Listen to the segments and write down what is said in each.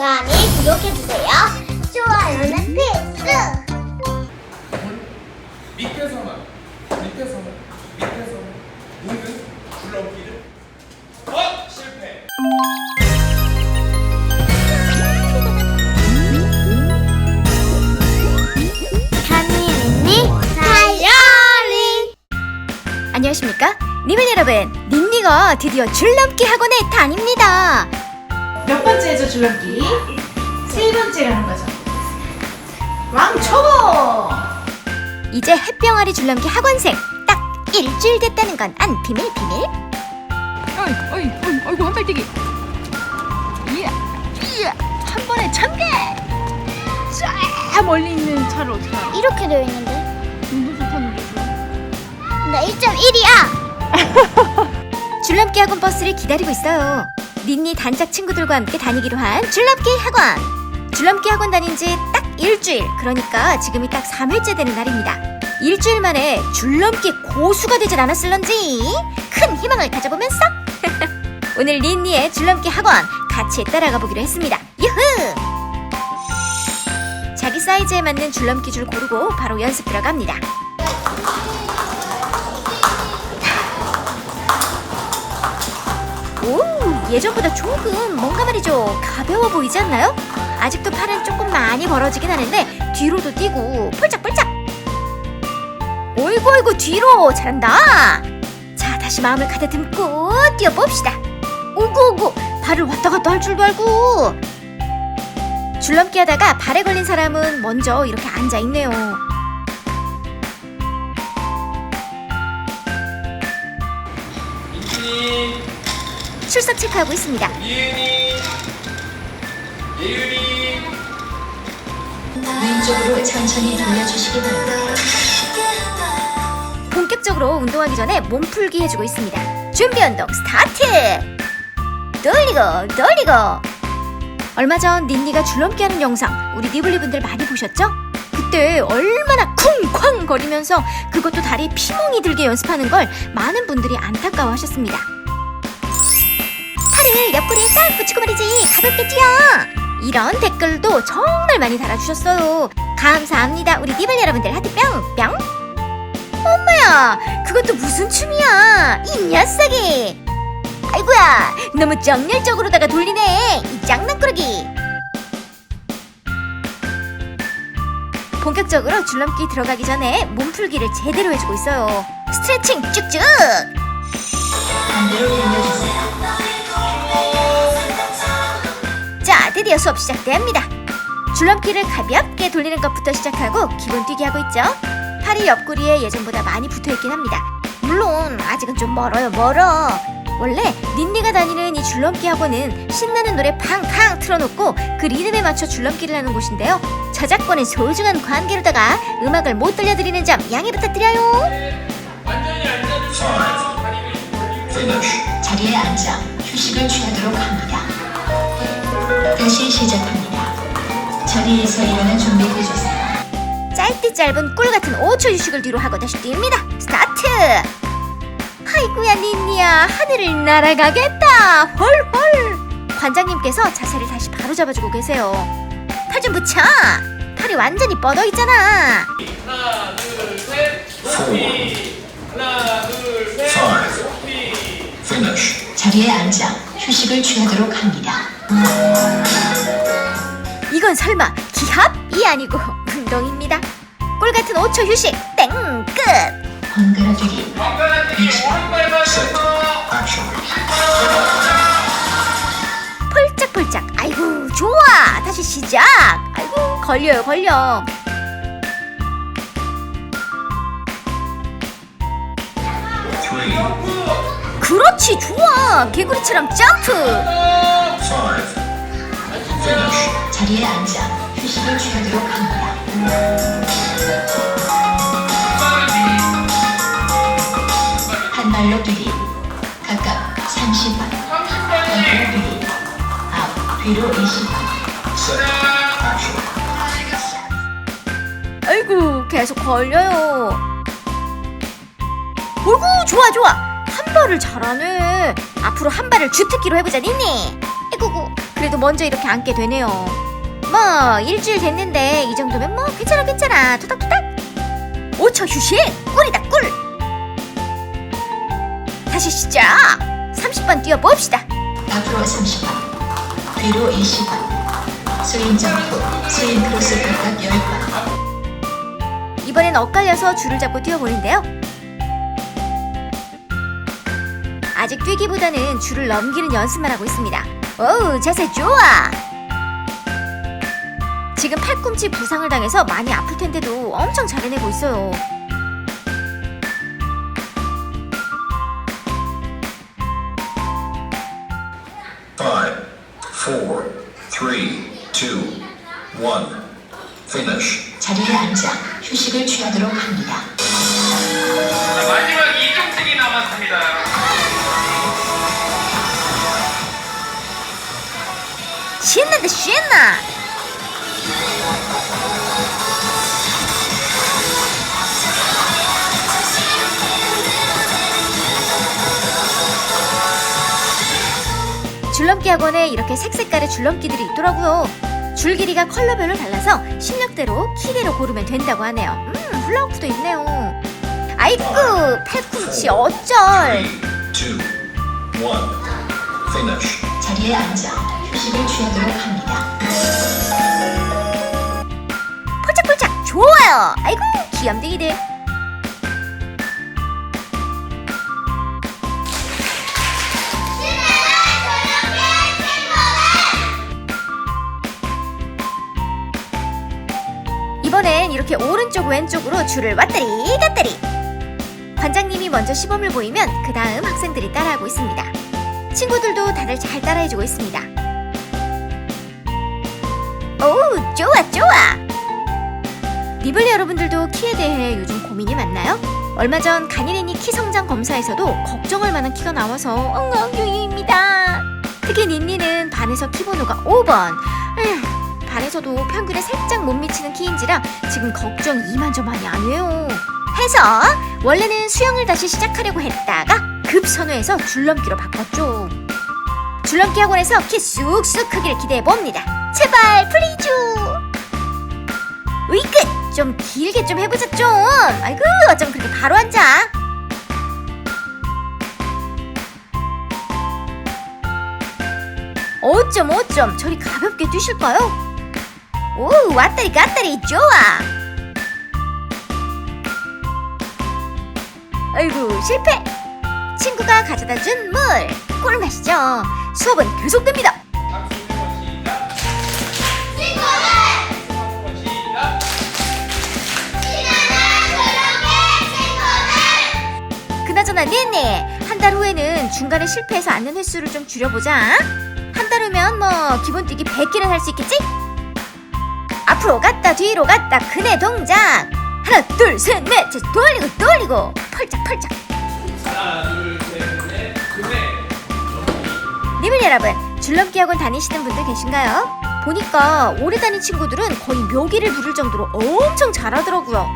많이 구독해주세요. 좋아요는 필수! 밑에서만 밑에서만 밑에서만 무는 줄넘기를 어 실패 안녕하십니까? 니들 여러분, 닌니가 드디어 줄넘기 학원에 다닙니다. 몇 번째죠 줄넘기? 세 번째라는 거죠. 왕초보! 이제 햇병아리 줄넘기 학원생 딱 일주일 됐다는 건 안 비밀 비밀. 어이, 어이, 어이, 어이구 한 발뛰기. 이야, 이야, 한 번에 천 개. 쫙 멀리 있는 차를 어떻게 알아? 이렇게 되어 있는데 눈도 좋다 좋아. 나 1.1이야 줄넘기 학원 버스를 기다리고 있어요. 닌니 단짝 친구들과 함께 다니기로 한 줄넘기 학원. 줄넘기 학원 다닌 지 딱 일주일, 그러니까 지금이 딱 3회째 되는 날입니다. 일주일 만에 줄넘기 고수가 되질 않았을런지 큰 희망을 가져보면서 오늘 닌니의 줄넘기 학원 같이 따라가 보기로 했습니다. 유후! 자기 사이즈에 맞는 줄넘기 줄 고르고 바로 연습 들어갑니다. 오, 예전보다 조금 뭔가 말이죠. 가벼워 보이지 않나요? 아직도 팔은 조금 많이 벌어지긴 하는데 뒤로도 뛰고 폴짝폴짝. 오이고 오이고 뒤로 잘한다. 자, 다시 마음을 가다듬고 뛰어봅시다. 오구 오구 발을 왔다 갔다 할 줄도 알고. 줄넘기 하다가 발에 걸린 사람은 먼저 이렇게 앉아 있네요. 출석 체크하고 있습니다. 이은이 예윤이 왼쪽으로 천천히 돌려주시기 바랍니다. 본격적으로 운동하기 전에 몸풀기 해주고 있습니다. 준비 운동 스타트! 돌리고 돌리고 얼마 전 닌니가 줄넘기 하는 영상 우리 니블리 분들 많이 보셨죠? 그때 얼마나 쿵쾅 거리면서 그것도 다리 피멍이 들게 연습하는 걸 많은 분들이 안타까워 하셨습니다. 팔을 옆구리에 딱 붙이고 말이지 가볍게 뛰어! 이런 댓글도 정말 많이 달아주셨어요. 감사합니다. 우리 니블리 여러분들 하트 뿅! 뿅! 엄마야, 그것도 무슨 춤이야? 이 녀석이! 아이고야, 너무 정열적으로다가 돌리네. 이 짱난꾸러기. 본격적으로 줄넘기 들어가기 전에 몸풀기를 제대로 해주고 있어요. 스트레칭 쭉쭉. 반대로 돌려주세요. 드디어 수업 시작됩니다. 줄넘기를 가볍게 돌리는 것부터 시작하고 기본 뛰기 하고 있죠. 팔이 옆구리에 예전보다 많이 붙어 있긴 합니다. 물론 아직은 좀 멀어요, 멀어. 원래 닌니가 다니는 이 줄넘기 학원은 신나는 노래 팡팡 틀어놓고 그 리듬에 맞춰 줄넘기를 하는 곳인데요. 저작권의 소중한 관계로다가 음악을 못 들려드리는 점 양해 부탁드려요. 자리에 앉아 휴식을 취하도록 합니다. 다시 시작합니다. 자리에서 일어나 준비해주세요. 짧디 짧은 꿀 같은 5초 휴식을 뒤로 하고 다시 뜁니다. 스타트! 아이고야 닌니야 하늘을 날아가겠다 헐헐 관장님께서 자세를 다시 바로 잡아주고 계세요 팔 좀 붙여 팔이 완전히 뻗어 있잖아 하나 둘셋 높이 하나 둘셋. 높이. 자리에 앉아 휴식을 취하도록 합니다. 이건 설마 기합이 아니고 운동입니다. 꿀 같은 5초 휴식. 땡 끝. 번갈아주기. 맞춰서. Action. 폴짝폴짝. 아이고 좋아. 다시 시작. 아이고 걸려요 걸려. 그렇지 좋아. 개구리처럼 점프. 자리에 앉아 휴식을 취하도록 합니다. 한 발로 뛰기 각각 30번 번갈아 뛰기 앞 뒤로 20번 Set. Action. 아이고 계속 걸려요 어이구 좋아 좋아 한 발을 잘하네 앞으로 한 발을 주특기로 해보자 니니 그래도 먼저 이렇게 앉게 되네요. 뭐 일주일 됐는데 이 정도면 뭐 괜찮아 괜찮아. 토닥토닥. 5초 휴식 꿀이다 꿀. 다시 시작. 30번 뛰어봅시다. 앞으로 30번, 뒤로 20번, 스윙 점프, 스윙 크로스 각각 10번, 이번엔 엇갈려서 줄을 잡고 뛰어보는데요. 아직 뛰기보다는 줄을 넘기는 연습만 하고 있습니다 오우 자세 좋아 지금 팔꿈치 부상을 당해서 많이 아플 텐데도 엄청 잘해내고 있어요 Five, four, three, two, one. Finish. 자리에 앉아 휴식을 취하도록 합니다. 신난다 신나. 줄넘기 학원에 이렇게 색색깔의 줄넘기들이 있더라고요. 줄 길이가 컬러별로 달라서 실력대로 키대로 고르면 된다고 하네요. 음 훌라후프도 있네요. 아이쿠 팔꿈치 어쩔. Three, two, one. Finish. 자리에 앉아 휴식을 취하도록 합니다. 폴짝폴짝 좋아요. 아이고 귀염둥이들. 이번엔 이렇게 오른쪽 왼쪽으로 줄을 왔다리 갔다리. 관장님이 먼저 시범을 보이면 그 다음 학생들이 따라하고 있습니다. 친구들도 다들 잘 따라해주고 있습니다 오 좋아 좋아. 리블리 여러분들도 키에 대해 요즘 고민이 많나요? 얼마 전 간이네니 키 성장 검사에서도 걱정할 만한 키가 나와서 엉엉유입니다. 특히 닌니는 반에서 키 번호가 5번. 에휴, 반에서도 평균에 살짝 못 미치는 키인지라 지금 걱정 이만저만이 아니에요. 해서 원래는 수영을 다시 시작하려고 했다가 급 선호해서 줄넘기로 바꿨죠. 줄넘기 학원에서 키 쑥쑥 크기를 기대해 봅니다 제발 플리즈. 으이끝 좀 길게 좀 해보자 좀. 아이고 어쩜 그렇게 바로 앉아. 어쩜 어쩜 저리 가볍게 뛰실까요? 오 왔다리 갔다리. 좋아. 아이고 실패. 친구가 가져다 준 물. 꿀맛이죠. 수업은 계속됩니다 그나저나 네네 한 달 후에는 중간에 실패해서 앉는 횟수를 좀 줄여보자 한 달 후면 뭐 기본 뛰기 100개는 할 수 있겠지? 앞으로 갔다 뒤로 갔다 그네 동작 하나 둘 셋 넷 돌리고 돌리고 펄짝 펄짝 하나, 둘, 셋, 넷, 그네. 니블 여러분 줄넘기 학원 다니시는 분들 계신가요? 보니까 오래 다닌 친구들은 거의 묘기를 부를 정도로 엄청 잘하더라고요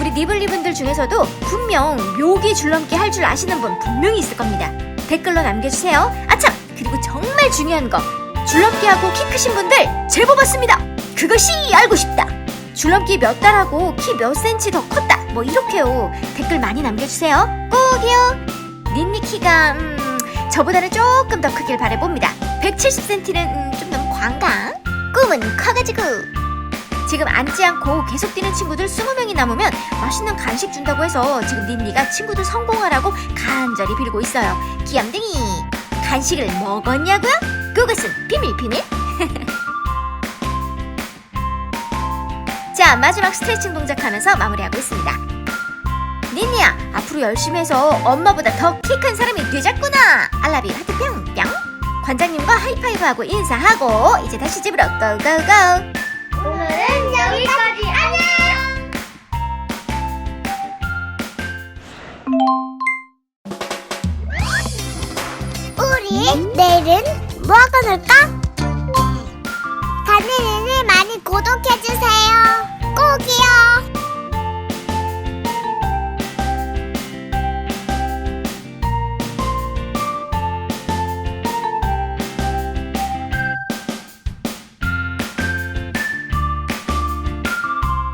우리 니블리 분들 중에서도 분명 묘기 줄넘기 할 줄 아시는 분 분명히 있을 겁니다. 댓글로 남겨주세요. 아참 그리고 정말 중요한 거. 줄넘기하고 키 크신 분들 제보 받습니다. 그것이 알고 싶다. 줄넘기 몇 달하고 키 몇 센치 더 컸다. 뭐 이렇게요. 댓글 많이 남겨주세요. 꼭이요. 닌니 키가 음, 저보다는 조금 더 크길 바라봅니다. 170cm는 음, 좀 너무 광가 꿈은 커가지고 지금 앉지 않고 계속 뛰는 친구들 20명이 남으면 맛있는 간식 준다고 해서 지금 닌니가 친구들 성공하라고 간절히 빌고 있어요. 귀염둥이 간식을 먹었냐고요? 그것은 비밀 비밀. 자 마지막 스트레칭 동작 하면서 마무리하고 있습니다. 닌니야 앞으로 열심히 해서 엄마보다 더 키 큰 사람이 되자꾸나. 알라비 하트 뿅 뿅. 관장님과 하이파이브하고 인사하고 이제 다시 집으로 고고고 오늘은 여기까지. 안녕. 우리 내일은 뭐 하고 놀까? 가는 이를 많이 구독해